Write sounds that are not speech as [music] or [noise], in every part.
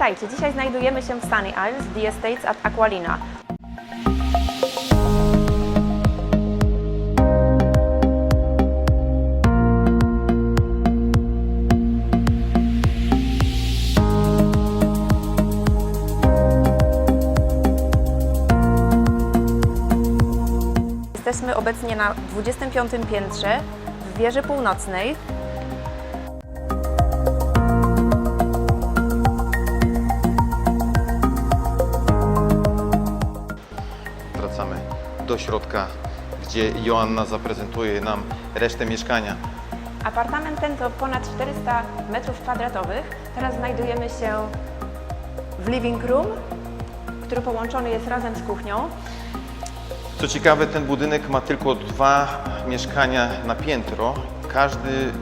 Witajcie, dzisiaj znajdujemy się w Sunny Isles, The Estates at Aqualina. Jesteśmy obecnie na 25 piętrze w wieży północnej. Do środka, gdzie Joanna zaprezentuje nam resztę mieszkania. Apartament ten to ponad 400 metrów kwadratowych. Teraz znajdujemy się w living room, który połączony jest razem z kuchnią. Co ciekawe, ten budynek ma tylko dwa mieszkania na piętro. Każdy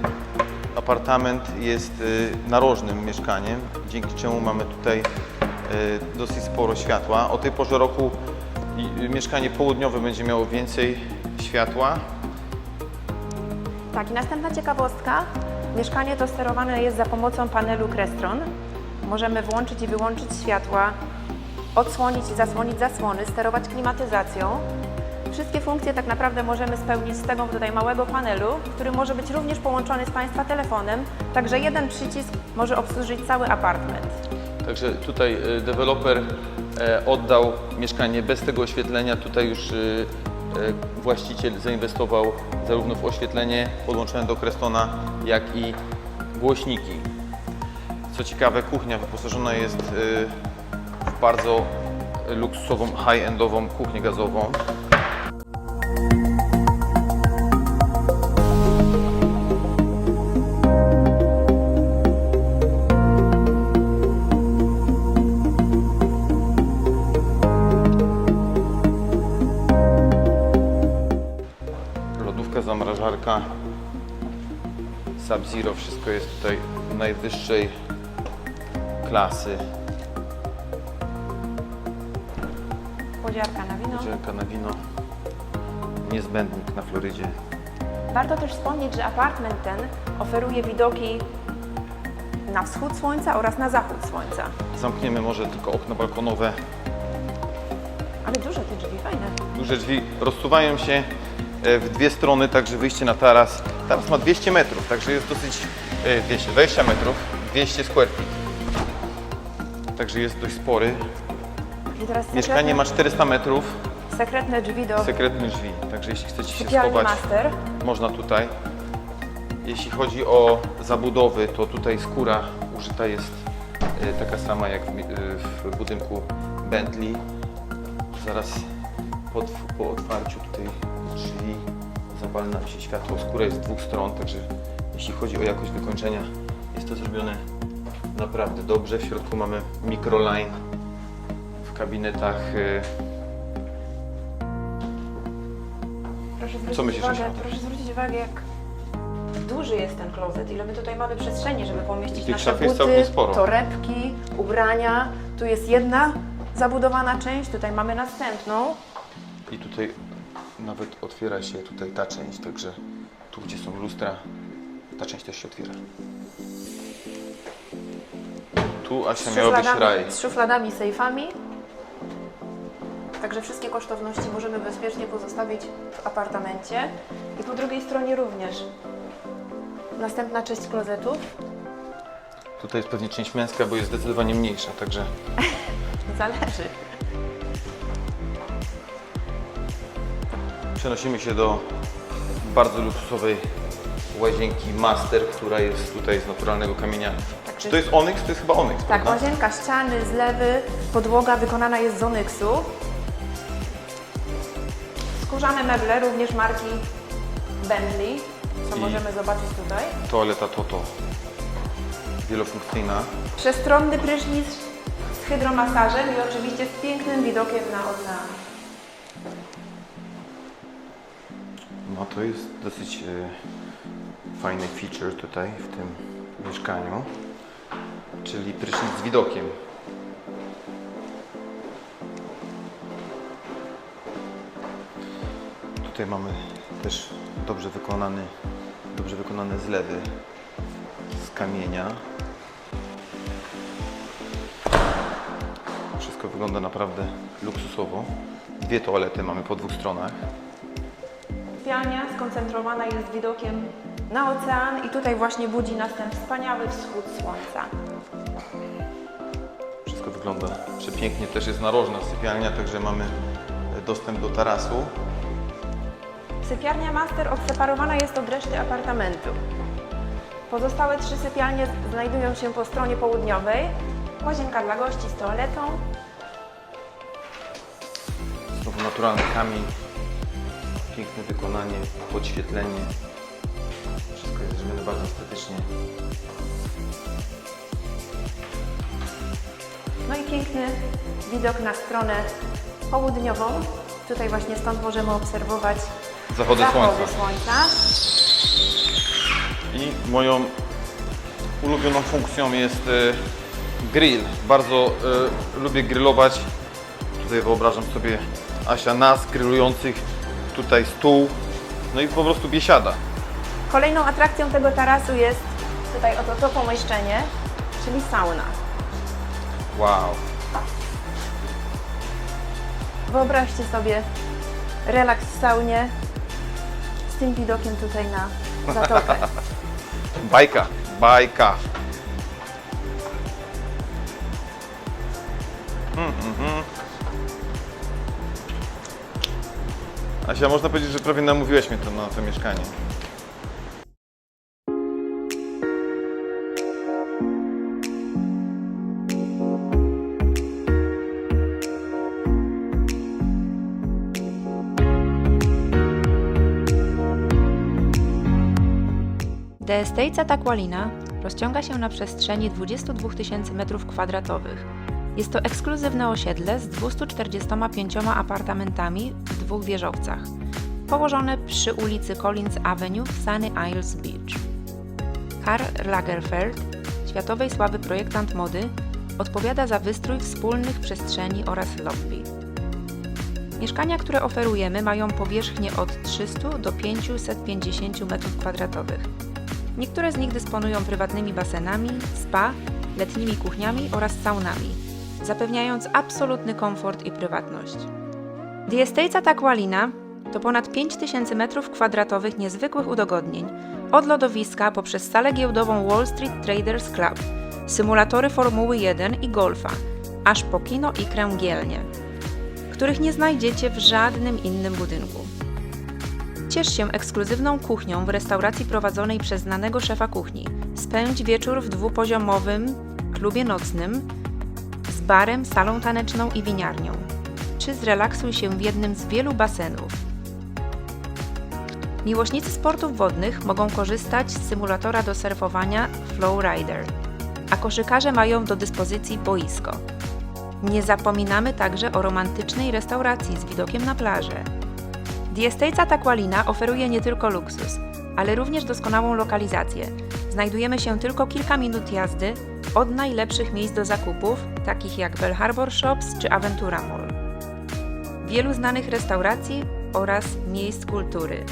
apartament jest y, narożnym mieszkaniem, dzięki czemu mamy tutaj y, dosyć sporo światła. O tej porze roku mieszkanie południowe będzie miało więcej światła. Tak, i następna ciekawostka. Mieszkanie to sterowane jest za pomocą panelu Crestron. Możemy włączyć i wyłączyć światła, odsłonić i zasłonić zasłony, sterować klimatyzacją. Wszystkie funkcje tak naprawdę możemy spełnić z tego tutaj małego panelu, który może być również połączony z Państwa telefonem, także jeden przycisk może obsłużyć cały apartment. Także tutaj y, deweloper e, oddał mieszkanie bez tego oświetlenia. Tutaj już y, właściciel zainwestował zarówno w oświetlenie podłączone do Crestona, jak i głośniki. Co ciekawe, kuchnia wyposażona jest y, w bardzo luksusową, high-endową kuchnię gazową. Zamrażarka, Sub-Zero, wszystko jest tutaj najwyższej klasy. Podziarka na wino. Dzielka na wino, niezbędnik na Florydzie. Warto też wspomnieć, że apartment ten oferuje widoki na wschód słońca oraz na zachód słońca. Zamkniemy może tylko okno balkonowe. Ale duże te drzwi, fajne. Duże drzwi rozsuwają się w dwie strony, także wyjście na taras. Taras ma 200 metrów, także jest dosyć e, 200, 20 metrów, 200 square feet. Także jest dość spory. Mieszkanie ma 400 metrów, sekretne drzwi do sekretne drzwi, także jeśli chcecie się schować, master. można tutaj. Jeśli chodzi o zabudowy, to tutaj skóra użyta jest e, taka sama jak w, e, w budynku Bentley. Zaraz po, po otwarciu tutaj drzwi zapali nam się światło. Skóra jest z dwóch stron, także jeśli chodzi o jakość wykończenia, jest to zrobione naprawdę dobrze. W środku mamy microline w kabinetach. e, Proszę zwrócić, Co myślisz, uwagę, proszę zwrócić uwagę, jak duży jest ten klozet, ile my tutaj mamy przestrzeni, żeby pomieścić Tych nasze szaf jest buty, całkiem sporo. torebki, ubrania. Tu jest jedna zabudowana część, tutaj mamy następną. I tutaj nawet otwiera się tutaj ta część, także tu gdzie są lustra, ta część też się otwiera. Tu Asia miała być raj. z szufladami, sejfami. Także wszystkie kosztowności możemy bezpiecznie pozostawić w apartamencie. I po drugiej stronie również. Następna część klozetów. Tutaj jest pewnie część męska, bo jest zdecydowanie mniejsza, także [laughs] Zależy. Przenosimy się do bardzo luksusowej łazienki Master, która jest tutaj z naturalnego kamienia. Tak, Czy to jest onyx? To jest chyba onyx, Tak, prawda? łazienka, ściany, zlewy, podłoga wykonana jest z onyksu. Skórzane meble, również marki Bentley, co I- możemy zobaczyć tutaj. Toaleta Toto. Wielofunkcyjna. Przestronny prysznic z hydromasażem i oczywiście z pięknym widokiem na ocean. No to jest dosyć e, fajny feature tutaj w tym mieszkaniu, czyli prysznic z widokiem. Tutaj mamy też dobrze wykonany, dobrze wykonane zlewy z kamienia. Wszystko wygląda naprawdę luksusowo. Dwie toalety mamy po dwóch stronach. Sypialnia skoncentrowana jest widokiem na ocean i tutaj właśnie budzi nas ten wspaniały wschód słońca. Wszystko wygląda przepięknie. Też jest narożna sypialnia, także mamy dostęp do tarasu. Sypialnia master odseparowana jest od reszty apartamentu. Pozostałe trzy sypialnie znajdują się po stronie południowej. Łazienka dla gości z toaletą. Znowu naturalny kamień. Piękne wykonanie, podświetlenie. Wszystko jest zrobione bardzo estetycznie. No i piękny widok na stronę południową. Tutaj właśnie stąd możemy obserwować Zachody zachody słońca. słońca. I moją ulubioną funkcją jest e, grill. Bardzo e, lubię grillować. Tutaj wyobrażam sobie Asia nas grillujących, tutaj stół, no i po prostu biesiada. Kolejną atrakcją tego tarasu jest tutaj oto to pomieszczenie, czyli sauna. Wow. Wyobraźcie sobie relaks w saunie z tym widokiem tutaj na zatokę. [laughs] Bajka, bajka. Mm, mhm. Asia, można powiedzieć, że prawie namówiłeś mnie to na to mieszkanie. The Estates rozciąga się na przestrzeni 22 tysięcy m2. Jest to ekskluzywne osiedle z 245 apartamentami w dwóch wieżowcach, położone przy ulicy Collins Avenue w Sunny Isles Beach. Karl Lagerfeld, światowej sławy projektant mody, odpowiada za wystrój wspólnych przestrzeni oraz lobby. Mieszkania, które oferujemy, mają powierzchnię od 300 do 550 m2. Niektóre z nich dysponują prywatnymi basenami, spa, letnimi kuchniami oraz saunami, zapewniając absolutny komfort i prywatność. The Estates to ponad 5000 m2 niezwykłych udogodnień, od lodowiska poprzez salę giełdową Wall Street Traders Club, symulatory Formuły 1 i golfa, aż po kino i kręgielnie, których nie znajdziecie w żadnym innym budynku. Ciesz się ekskluzywną kuchnią w restauracji prowadzonej przez znanego szefa kuchni. Spędź wieczór w dwupoziomowym klubie nocnym barem, salą taneczną i winiarnią. Czy zrelaksuj się w jednym z wielu basenów. Miłośnicy sportów wodnych mogą korzystać z symulatora do surfowania Flowrider, a koszykarze mają do dyspozycji boisko. Nie zapominamy także o romantycznej restauracji z widokiem na plażę. The Estates oferuje nie tylko luksus, ale również doskonałą lokalizację. Znajdujemy się tylko kilka minut jazdy od najlepszych miejsc do zakupów, takich jak Bell Harbor Shops czy Aventura Mall. Wielu znanych restauracji oraz miejsc kultury.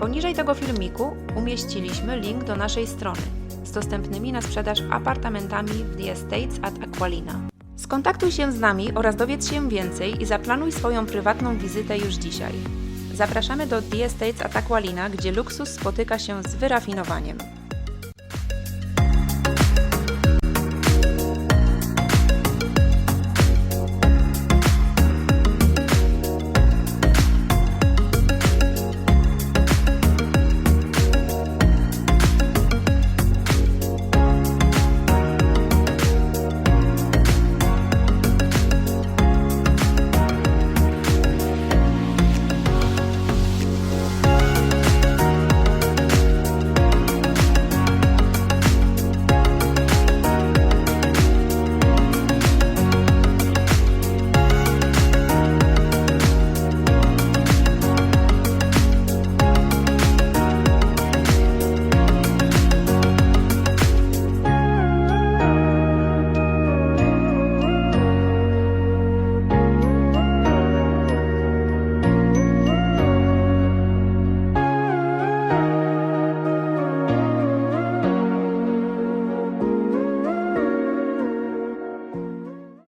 Poniżej tego filmiku umieściliśmy link do naszej strony z dostępnymi na sprzedaż apartamentami w The Estates at Aqualina. Skontaktuj się z nami oraz dowiedz się więcej i zaplanuj swoją prywatną wizytę już dzisiaj. Zapraszamy do The Estates at Aqualina, gdzie luksus spotyka się z wyrafinowaniem.